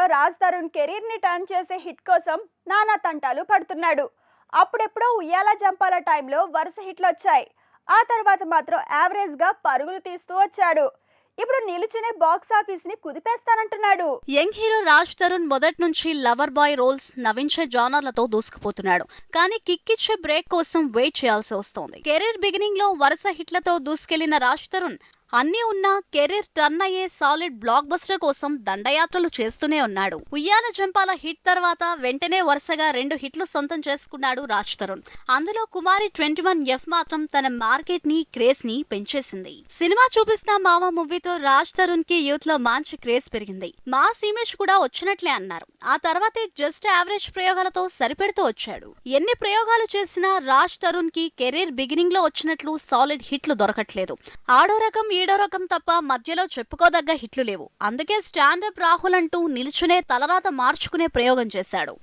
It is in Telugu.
లో రాజ్ తరుణ్ కెరీర్ని టర్న్ చేసే హిట్ కోసం నానా తంటాలు పడుతున్నాడు. అప్పుడెప్పుడో ఉయ్యాల జంపాల టైంలో వరుస హిట్లు వచ్చాయి ఆ తర్వాత మాత్రం యావరేజ్గా పరుగులు తీస్తూ వచ్చాడు. ఇప్పుడు నిలుచునే బాక్స్ ఆఫీస్ని కుదిపేస్తానంటున్నాడు. యంగ్ హీరో రాజ్ తరుణ్ మొదటి నుంచి లవర్ బాయ్ రోల్స్ నవించే జానర్లతో దూసుకుపోతున్నాడు. కానీ కిక్కిచ్చే బ్రేక్ కోసం వెయిట్ చేయాల్సి వస్తోంది. కెరీర్ బిగినింగ్లో వరుస హిట్లతో దూసుకెళ్ళిన రాజ్ తరుణ్ అన్నీ ఉన్నా కెరీర్ టర్న్ అయ్యే సాలిడ్ బ్లాక్ బస్టర్ కోసం దండయాత్రలు చేస్తూనే ఉన్నాడు. ఉయ్యాల జంపాల హిట్ తర్వాత వెంటనే వరుసగా రెండు హిట్లు సొంతం చేసుకున్నాడు రాజ్ తరుణ్. అందులో కుమారి ట్వంటీ వన్ ఎఫ్ మాత్రం తన మార్కెట్ని క్రేజ్ని పెంచేసింది. సినిమా చూపిస్తా మామ మూవీతో రాజ్ తరుణ్కి యూత్లో మంచి క్రేజ్ పెరిగింది. మాస్ ఇమేజ్ కూడా వచ్చినట్లే అన్నారు. ఆ తర్వాతే జస్ట్ యావరేజ్ ప్రయోగాలతో సరిపెడుతూ వచ్చాడు. ఎన్ని ప్రయోగాలు చేసినా రాజ్ తరుణ్కి కెరీర్ బిగినింగ్లో వచ్చినట్లు సాలిడ్ హిట్లు దొరకట్లేదు. ఆడో రకం ఏడో రకం తప్ప మధ్యలో చెప్పుకోదగ్గ హిట్లు లేవు. అందుకే స్టాండప్ రాహుల్ అంటూ నిలుచునే తలరాత మార్చుకునే ప్రయోగం చేశాడు.